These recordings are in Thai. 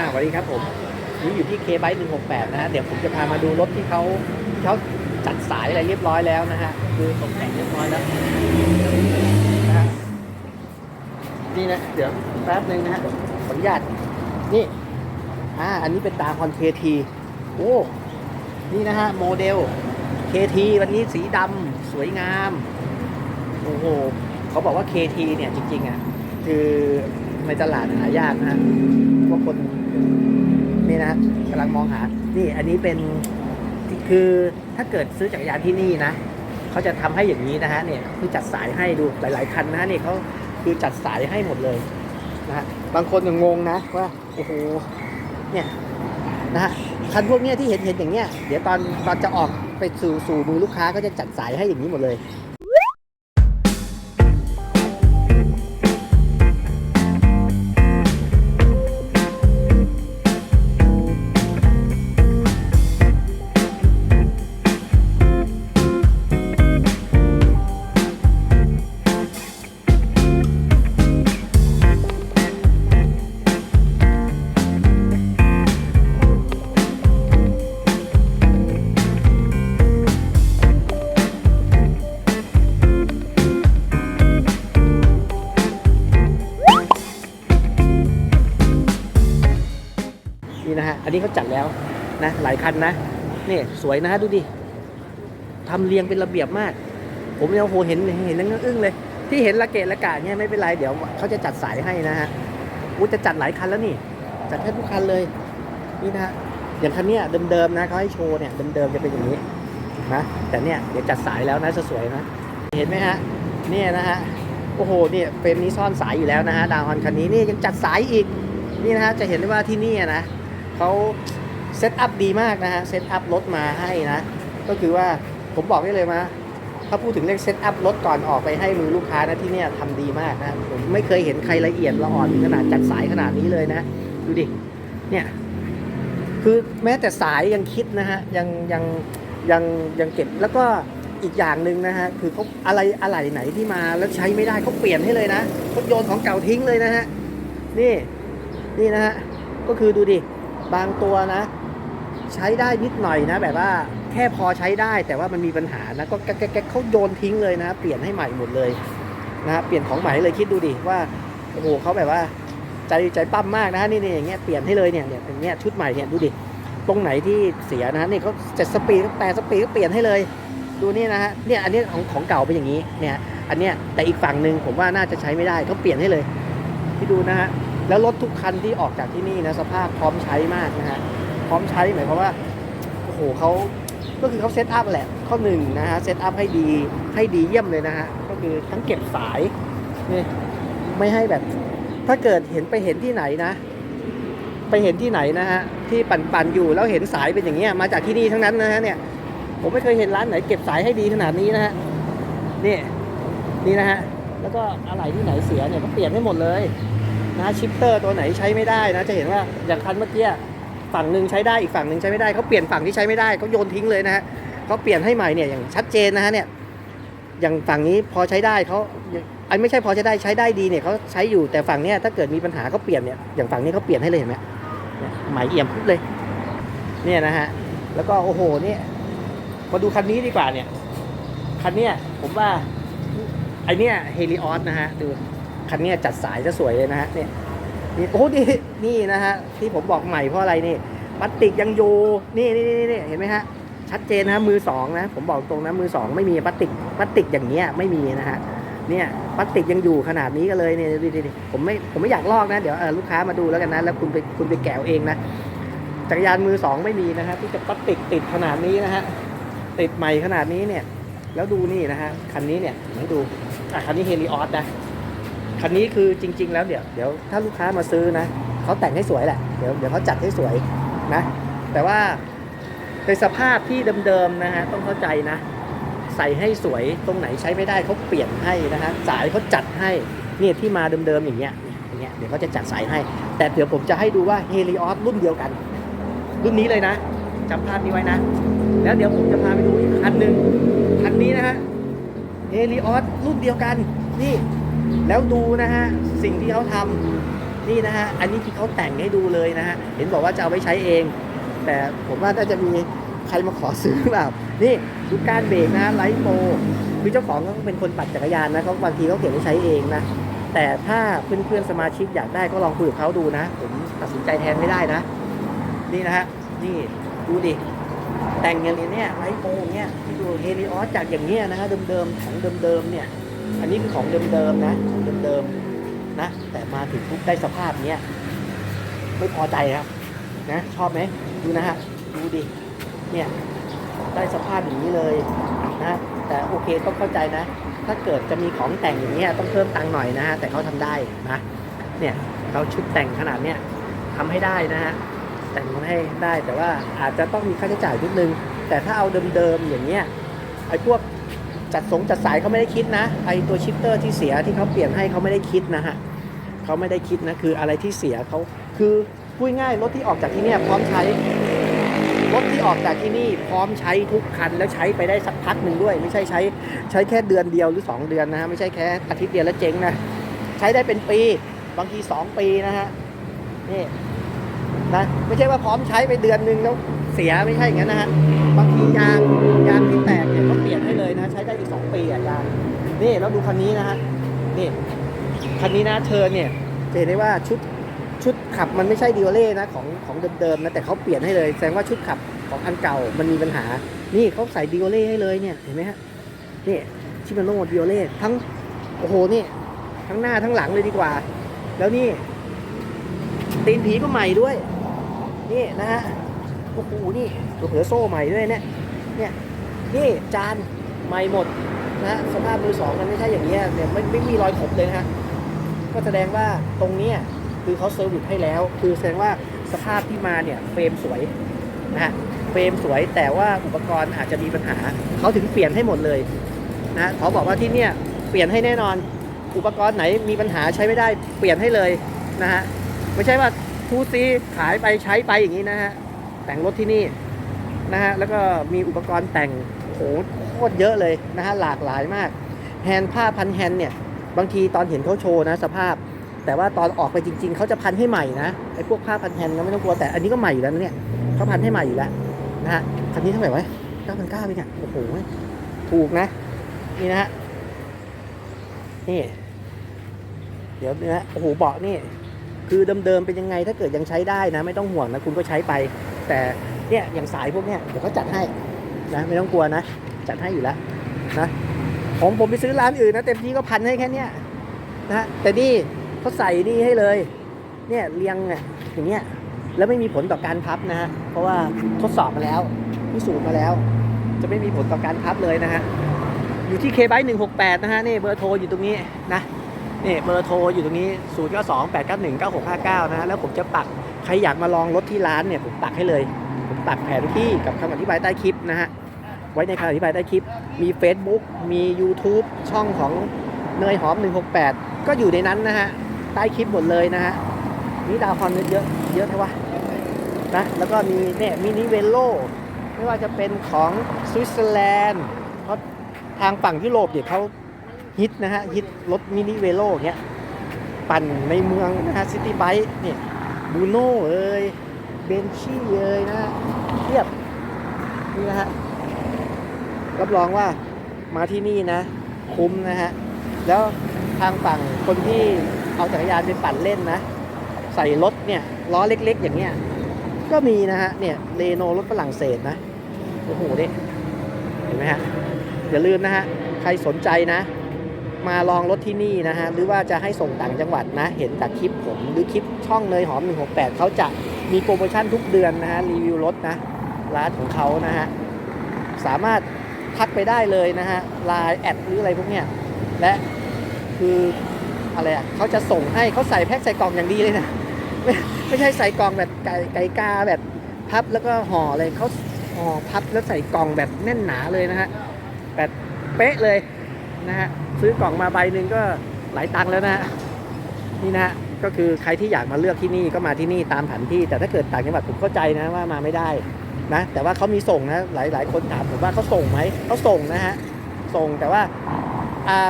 อ่าสวัสดีครับผมนี่อยู่ที่เคไบหนึ่งหกแปดนะฮะ เดี๋ยวผมจะพามาดูรถที่เขาเขาจัดสายอะไรเรียบร้อยแล้วนะฮะ คือตกแต่งเรียบร้อยแล้วนะฮะนี่นะ เดี๋ยวแป๊บหนึ่งนะฮะขออนุญาต นี่ อ่า อันนี้เป็นตาคอนเคทีโอ้ นี่นะฮะ โมเดล KT วันนี้สีดำสวยงาม โอ้โห เขาบอกว่า KT เนี่ยจริงๆอะ คือในตลาดหายากนะฮะพวกคน นี่นะกำลังมองหา นี่อันนี้เป็นคือถ้าเกิดซื้อจักรยานที่นี่นะเขาจะทำให้อย่างนี้นะฮะเนี่ยคือจัดสายให้ดูหลาย ๆคันนะฮะนี่เขาคือจัดสายให้หมดเลยนะฮะบางคนยังงงนะว่าโอ้โหเนี่ยนะฮะคันพวกเนี้ยที่เห็นเห็นอย่างเงี้ยเดี๋ยวตอนตอนจะออกไปสู่สู่มือลูกค้าก็จะจัดสายให้อย่างนี้หมดเลยันนี้เขาจัดแล้วนะหลายคันนะนี่สวยนะดูดิทำเรียงเป็นระเบียบมาก ผมเนี่ยโอ้โหเห็นเห็นแล้วอึ้งเลย ที่เห็นละเกะละกะเนี่ยไม่เป็นไรเดี๋ยวเขาจะจัดสายให้นะฮะอู้จะจัดหลายคันแล้วนี่ จัดแทบทุกคันเลยนี่นะฮะอย่างคันเนี้ยเดิมๆนะเขาให้โชว์เนี่ยเดิมๆจะเป็นอย่างนี้นะแต่เนี่ยเดี๋ยวจัดสายแล้วนะจะสวยนะเห็นไหมฮะเนี่ยนะฮะโอ้โหเนี่ยเฟรมนี้ซ่อนสายอยู่แล้วนะฮะดาวฮอนคันนี้นี่ยังจัดสายอีกนี่นะฮะจะเห็นได้ว่าที่นี่นะ เขาเซตอัพดีมากนะฮะเซตอัพรถมาให้นะ ก็คือว่าผมบอกได้เลยมาถ้าพูดถึงเรื่องเซตอัพรถก่อนออกไปให้มือลูกค้านะที่เนี่ยทำดีมากนะผมไม่เคยเห็นใครละเอียดละอ่อนขนาดจัดสายขนาดนี้เลยนะ ดูดิเนี่ยคือแม้แต่สายยังคิดนะฮะยังยังยังยังเก็บแล้วก็อีกอย่างหนึ่งนะฮะคือเขาอะไรอะไรไหนที่มาแล้วใช้ไม่ได้เขาเปลี่ยนให้เลยนะเขาโยนของเก่าทิ้งเลยนะฮะนี่นี่นะฮะก็คือดูดิ บางตัวนะ ใช้ได้นิดหน่อยนะ แบบว่าแค่พอใช้ได้แต่ว่ามันมีปัญหานะก็แก๊กๆเขาโยนทิ้งเลยนะ เปลี่ยนให้ใหม่หมดเลยนะเปลี่ยนของใหม่เลยคิดดูดิว่าโอ้โหเขาแบบว่าใจใจปั้มมากนะนี่นี่อย่างเงี้ยเปลี่ยนให้เลยเนี่ยเนี่ยอย่างเงี้ยชุดใหม่เนี่ยดูดิตรงไหนที่เสียนะนี่เขาเจะสปีดแต่สปีดก็เปลี่ยนให้เลย ดูนี่นะฮะเนี่ยอันนี้ของของเก่าเป็นอย่างนี้เนี่ยอันเนี้ยแต่อีกฝั่งหนึ่งผมว่าน่าจะใช้ไม่ได้เขาเปลี่ยนให้เลยที่ดูนะฮะ แล้วรถทุกคันที่ออกจากที่นี่นะสภาพพร้อมใช้มากนะฮะพร้อมใช้หมายความว่าโอ้โหเขาก็คือเขาเซตอัพแหละข้อหนึ่งนะฮะเซตอัพให้ดีให้ดีเยี่ยมเลยนะฮะก็คือทั้งเก็บสายนี่ไม่ให้แบบ ถ้าเกิดเห็นไปเห็นที่ไหนนะ ไปเห็นที่ไหนนะฮะที่ปั่นปั่นอยู่แล้วเห็นสายเป็นอย่างเงี้ยมาจากที่นี่ทั้งนั้นนะฮะเนี่ยผมไม่เคยเห็นร้านไหนเก็บสายให้ดีขนาดนี้นะฮะนี่นี่นะฮะแล้วก็อะไรที่ไหนเสียเนี่ยก็เปลี่ยนให้หมดเลย นะชิปเตอร์ตัวไหนใช้ไม่ได้นะ จะเห็นว่าอย่างคันเมื่อกี้ฝั่งหนึ่งใช้ได้อีกฝั่งหนึ่งใช้ไม่ได้เขาเปลี่ยนฝั่งที่ใช้ไม่ได้เขาโยนทิ้งเลยนะฮะเขาเปลี่ยนให้ใหม่เนี่ยอย่างชัดเจนนะฮะเนี่ยอย่างฝั่งนี้พอใช้ได้เขาไอ้ไม่ใช่พอใช้ได้ใช้ได้ดีเนี่ยเขาใช้อยู่แต่ฝั่งเนี้ยถ้าเกิดมีปัญหาเขาเปลี่ยนเนี่ยอย่างฝั่งนี้เขาเปลี่ยนให้เลยเห็นไหมเนี่ยใหม่เอี่ยมทุบเลย เนี่ยนะฮะแล้วก็โอ้โหเนี่ยมาดูคันนี้ดีกว่าเนี่ยคันเนี้ยผมว่าไอเนี้ยเฮลิออสนะฮะดู คันนี้จัดสายจะสวยเลยนะฮะเนี่ยนี่โอ้นี่นี่นะฮะที่ผมบอกใหม่เพราะอะไรนี่พลาสติกยังอยู่นี่นี่นี่เห็นไหมฮะชัดเจนนะมือสองนะผมบอกตรงนะมือสองไม่มีพลาสติกพลาสติกอย่างเงี้ยไม่มีนะฮะเนี่ยพลาสติกยังอยู่ขนาดนี้ก็เลยเนี่ยดูดิผมไม่ผมไม่อยากลอกนะเดี๋ยวลูกค้ามาดูแล้วกันนะแล้วคุณไปคุณไปแกะเอาเองนะจักรยานมือสองไม่มีนะฮะที่จะพลาสติกติดขนาดนี้นะฮะติดใหม่ขนาดนี้เนี่ยแล้วดูนี่นะฮะคันนี้เนี่ยให้ดูอะคันนี้เฮลิออสนะ คันนี้คือจริง ๆ แล้วเดี๋ยวเดี๋ยวถ้าลูกค้ามาซื้อนะเขาแต่งให้สวยแหละเดี๋ยวเดี๋ยวเขาจัดให้สวยนะ แต่ว่าในสภาพที่เดิมๆนะฮะต้องเข้าใจนะ ใส่ให้สวยตรงไหนใช้ไม่ได้เขาเปลี่ยนให้นะฮะสายเขาจัดให้เนี่ยที่มาเดิมๆอย่างเงี้ยอย่างเงี้ยเดี๋ยวเขาจะจัดสายให้ แต่เดี๋ยวผมจะให้ดูว่าเฮลิออสรุ่นเดียวกัน รุ่นนี้เลยนะจำภาพนี้ไว้นะ แล้วเดี๋ยวผมจะพาไปดูอีกคันหนึ่งคันนี้นะฮะเฮลิออสรุ่นเดียวกันนี่ แล้วดูนะฮะสิ่งที่เขาทำนี่นะฮะอันนี้ที่เขาแต่งให้ดูเลยนะฮะเห็นบอกว่าจะเอาไว้ใช้เอง แต่ผมว่าน่าจะมีใครมาขอซื้อหรือเปล่านี่ดูการเบรกนะไลท์โปคือเจ้าของเขาเป็นคนปั่นจักรยานนะเขาบางทีเขาเก็บไว้ใช้เองนะแต่ถ้าเพื่อนๆสมาชิกอยากได้ก็ลองคุยกับเขาดูนะ ผมตัดสินใจแทนไม่ได้นะ นี่นะฮะนี่ดูดิแต่งอย่างนี้เนี่ยไลท์โปเนี่ยที่ดูเฮลิออสจากอย่างเนี้ยนะฮะเดิมๆของเดิมๆเนี่ย อันนี้คือของเดิมๆนะ ของเดิมๆนะ แต่มาถึงปุ๊บได้สภาพเนี้ยไม่พอใจครับ นะ ชอบไหมดูนะฮะ ดูดิ เนี่ย ได้สภาพอย่างนี้เลยนะ แต่โอเคต้องเข้าใจนะ ถ้าเกิดจะมีของแต่งอย่างเงี้ต้องเพิ่มตังค์หน่อยนะฮะ แต่เขาทำได้นะ เนี่ยเขาชุดแต่งขนาดเนี้ยทำให้ได้นะฮะ แต่งมาให้ได้แต่ว่าอาจจะต้องมีค่าใช้จ่ายนิดนึง แต่ถ้าเอาเดิมๆอย่างเงี้ยไอ้พวก จัดสงจัดสายเขาไม่ได้คิดนะไอตัวชิปเตอร์ที่เสียที่เขาเปลี่ยนให้เขาไม่ได้คิดนะฮะเขาไม่ได้คิดนะคืออะไรที่เสียเขาคือพูดง่ายรถที่ออกจากที่นี่พร้อมใช้รถที่ออกจากที่นี่พร้อมใช้ทุกคันแล้วใช้ไปได้สักพักหนึ่งด้วย ไม่ใช่ใช้ใช้แค่เดือนเดียวหรือ 2 เดือนนะฮะไม่ใช่แค่อาทิตย์เดียวแล้วเจ๊งนะใช้ได้เป็นปีบางที 2 ปีนะฮะนี่นะไม่ใช่ว่าพร้อมใช้ไปเดือนหนึ่งแล้ว เสียไม่ใช่อย่างนั้นนะฮะบางทียางยางที่แตกเนี่ยเขาเปลี่ยนให้เลยนะ ใช้ได้อีกสองปีอะยางนี่แล้วดูคันนี้นะฮะนี่คันนี้นะเธอเนี่ยจะเห็นได้ว่าชุดชุดขับมันไม่ใช่ดิโอเล่นะของของเดิมๆนะแต่เขาเปลี่ยนให้เลยแสดงว่าชุดขับของอันเก่ามันมีปัญหา นี่เขาใส่ดิโอเล่ให้เลยเนี่ยเห็นไหมฮะนี่ชิมาโน่ดิโอเล่ทั้งโอ้โหนี่ทั้งหน้าทั้งหลังเลยดีกว่า แล้วนี่ตีนผีก็ใหม่ด้วย นี่นะฮะ โอ้โหนี่เผื่อโซ่ใหม่ด้วยเนี่ยเนี่ยนี่จานใหม่หมดนะสภาพมือสองมันไม่ใช่อย่างนี้เนี่ยไม่ไม่มีรอยขบเลยนะฮะก็แสดงว่าตรงเนี้ยคือเขาเซอร์วิสให้แล้ว คือแสดงว่าสภาพที่มาเนี่ยเฟรมสวยนะฮะเฟรมสวยแต่ว่าอุปกรณ์อาจจะมีปัญหา เขาถึงเปลี่ยนให้หมดเลยนะฮะเขาบอกว่าที่เนี่ยเปลี่ยนให้แน่นอนอุปกรณ์ไหนมีปัญหาใช้ไม่ได้เปลี่ยนให้เลยนะฮะไม่ใช่ว่าทูซีขายไปใช้ไปอย่างนี้นะฮะ แต่งรถที่นี่นะฮะแล้วก็มีอุปกรณ์แต่งโอ้โหโคตรเยอะเลยนะฮะหลากหลายมากแฮนด์ผ้าพันแฮนด์เนี่ยบางทีตอนเห็นเขาโชว์นะสภาพ แต่ว่าตอนออกไปจริง ๆเขาจะพันให้ใหม่นะไอ้พวกผ้าพันแฮนด์ก็ไม่ต้องกลัวแต่อันนี้ก็ใหม่อยู่แล้วนะเนี่ยเขาพันให้ใหม่อยู่แล้วนะฮะคันนี้เท่าไหร่วะเก้าพันเก้าเองอะโอ้โหถูกนะนี่นะฮะนี่เดี๋ยวนะโอ้โหเบาะนี่คือเดิมๆเป็นยังไงถ้าเกิดยังใช้ได้นะ ไม่ต้องห่วงนะคุณก็ใช้ไป แต่เนี่ยอย่างสายพวกเนี้ยเดี๋ยวเขาจัดให้นะไม่ต้องกลัวนะ จัดให้อยู่แล้วนะของผมไปซื้อร้านอื่นนะเต็มที่ก็พันให้แค่เนี้ยนะแต่นี่เขาใส่นี่ให้เลย เนี่ยเรียงอะอย่างเงี้ยแล้วไม่มีผลต่อการพับนะฮะเพราะว่าทดสอบมาแล้วพิสูจน์มาแล้ว จะไม่มีผลต่อการพับเลยนะฮะอยู่ที่ k b 1 6 8นะฮะนี่เบอร์โทรอยู่ตรงนี้นะนี่เบอร์โทรอยู่ตรงนี้0 9 2 8 9 1 9 6 5 9นะแล้วผมจะปัก รอยากมาลองรถที่ร้านเนี่ยผมปักให้เลย ผมปักแผนที่กับคำอธิบายใต้คลิปนะฮะ ไว้ในคำอธิบายใต้คลิป มี Facebook มี YouTube ช่องของเนยหอม 168 ก็อยู่ในนั้นนะฮะ ใต้คลิปหมดเลยนะฮะ นี่ดาวคอนเยอะเยอะเท่าวะนะ แล้วก็มีเนี่ยมินิเวโลไม่ว่าจะเป็นของสวิตเซอร์แลนด์เพราะทางฝั่งยุโรปเนี่ยเขาฮิตนะฮะ ฮิตรถมินิเวโลเนี้ย ปั่นในเมืองนะฮะซิตี้ไบค์เนี่ย บูโน่เอ้ยเบนชี่เอ้ยนะเทียบนี่นะฮะรับรองว่ามาที่นี่นะ คุ้มนะฮะ แล้วทางฝั่งคนที่เอาจักรยานไปปั่นเล่นนะ ใส่รถเนี่ยล้อเล็กๆ อย่างเงี้ยก็มีนะฮะเนี่ยเรโนรถฝรั่งเศสนะโอ้โหเด็เห็นไหมฮะอย่าลืมนะฮะ ใครสนใจนะ มาลองรถที่นี่นะฮะหรือว่าจะให้ส่งต่างจังหวัดนะ เห็นจากคลิปผมหรือคลิปช่องเนยหอม 168 เขาจะมีโปรโมชั่นทุกเดือนนะฮะรีวิวรถนะร้านของเขานะฮะสามารถทักไปได้เลยนะฮะไลน์แอดหรืออะไรพวกเนี้ยและคืออะไรอะเขาจะส่งให้เขาใส่แพ็คใส่กล่องอย่างดีเลยนะไม่ไม่ใช่ใส่กล่องแบบไก่ไก่กาแบบพับแล้วก็ห่อเลยเขาห่อพับแล้วใส่กล่องแบบแน่นหนาเลยนะฮะแบบเป๊ะเลย นะฮะซื้อกล่องมาใบหนึ่งก็หลายตังค์แล้วนะฮะนี่นะฮะก็คือใครที่อยากมาเลือกที่นี่ก็มาที่นี่ตามแผนที่ แต่ถ้าเกิดต่างจังหวัดผมเข้าใจนะว่ามาไม่ได้นะแต่ว่าเขามีส่งนะหลายหลายคนถามผมว่าเขาส่งไหมเขาส่งนะฮะส่งแต่ว่า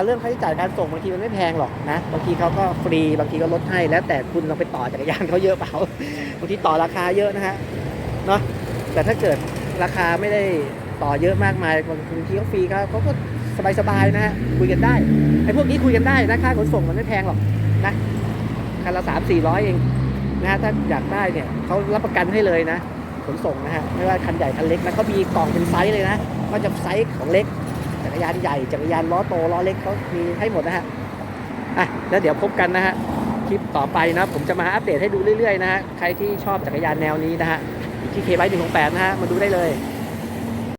เรื่องค่าใช้จ่ายการส่งบางทีมันไม่แพงหรอกนะบางทีเขาก็ฟรีบางทีก็ลดให้แล้วแต่คุณเราไปต่อจักรยานเขาเยอะเปล่าบางทีต่อราคาเยอะนะฮะเนาะแต่ถ้าเกิดราคาไม่ได้ต่อเยอะมากมายบางทีเขาฟรีเขาเขาก็ สบายๆนะฮะคุยกันได้ไอ้พวกนี้คุยกันได้นะค่าขนส่งมันไม่แพงหรอกนะคันละสามสี่ร้อยเองนะฮะถ้าอยากได้เนี่ยเขารับประกันให้เลยนะ ขนส่งนะฮะไม่ว่าคันใหญ่คันเล็กนะเขามีกล่องเป็นไซส์เลยนะว่าจะไซส์ของเล็กจักรยานใหญ่จักรยานล้อโตล้อเล็กเขามีให้หมดนะฮะอะแล้วเดี๋ยวพบกันนะฮะคลิปต่อไปนะผมจะมาอัปเดตให้ดูเรื่อยๆนะฮะใครที่ชอบจักรยานแนวนี้นะฮะที่เคไบหนึ่งของแปดนะฮะมาดูได้เลย